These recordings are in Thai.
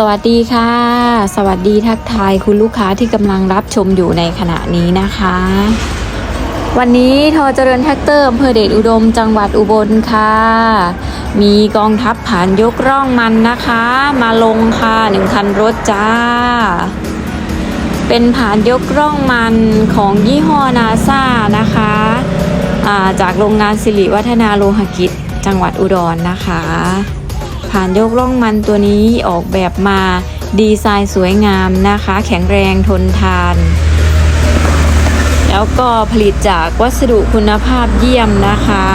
สวัสดีค่ะ สวัสดีทักทายคุณลูกค้าที่กำลังรับชมอยู่ในขณะนี้นะคะ วันนี้ทอเจริญแท็กเตอร์อำเภอเดชอุดมจังหวัดอุบลค่ะ มีกองทัพผ่านยกร่องมันนะคะ มาลงค่ะหนึ่งคันรถจ้า เป็นผ่านยกร่องมันของยี่ห้อนาซานะคะาจากโรงงานสิริวัฒนาโลหกิจจังหวัดอุดรนะคะ ผ่านยกร่องมันตัวนี้ออกแบบมาดีไซน์สวยงามนะคะ แข็งแรงทนทาน แล้วก็ผลิตจากวัสดุคุณภาพเยี่ยมนะคะ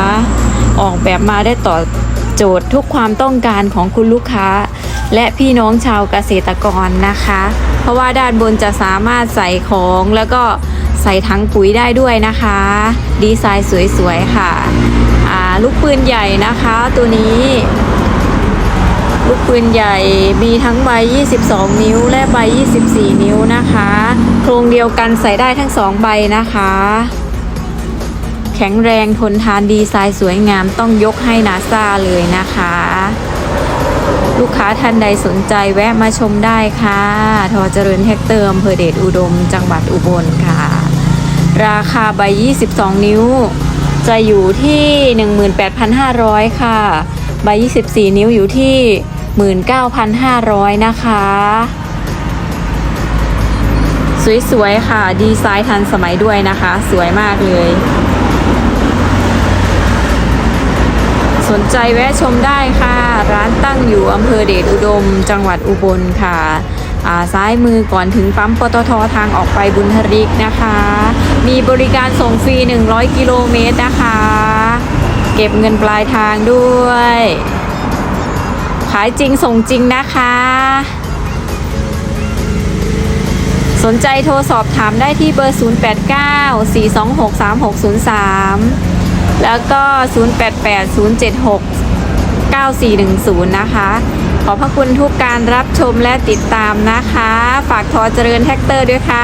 ออกแบบมาได้ต่อบโจทย์ทุกความต้องการของคุณลูกค้า และพี่น้องชาวเกษตรกรนะคะ เพราะว่าด้านบนจะสามารถใส่ของแล้วก็ใส่ถังปุ๋ยได้ด้วยนะคะ ดีไซน์สวยๆค่ะลูกปืนใหญ่นะคะตัวนี้ กปืนใหญ่ มีทั้งใบ 22 นิ้ว และใบ 24 นิ้วนะคะ โครงเดียวกันใส่ได้ทั้งสองใบนะคะ แข็งแรงทนทานดีไซน์สวยงามต้องยกให้นาซาเลยนะคะ ลูกค้าท่านใดสนใจแวะมาชมได้ค่ะ ทอเจริญแท็กเตอร์อำเภอเดชอุดม จังหวัดอุบลค่ะ ราคาใบ 22 นิ้ว จะอยู่ที่ 18,500 ค่ะใบ 24 นิ้วอยู่ที่ 19,500 นะคะ สวยๆ ค่ะ ดีไซน์ทันสมัยด้วยนะคะ สวยมากเลย สนใจแวะชมได้ค่ะ ร้านตั้งอยู่อำเภอเดชอุดม จังหวัดอุบลค่ะอ่าซ้ายมือก่อนถึงปั๊มปตททางออกไปบุญทริกนะคะ มีบริการส่งฟรี 100 กิโลเมตรนะคะ เก็บเงินปลายทางด้วย ขายจริงส่งจริงนะคะ สนใจโทรสอบถามได้ที่เบอร์ 089-426-3603 แล้วก็ 088-076-9410 นะคะ ขอพระคุณทุกการรับชมและติดตามนะคะ ฝากทอเจริญแท็กเตอร์ด้วยค่ะ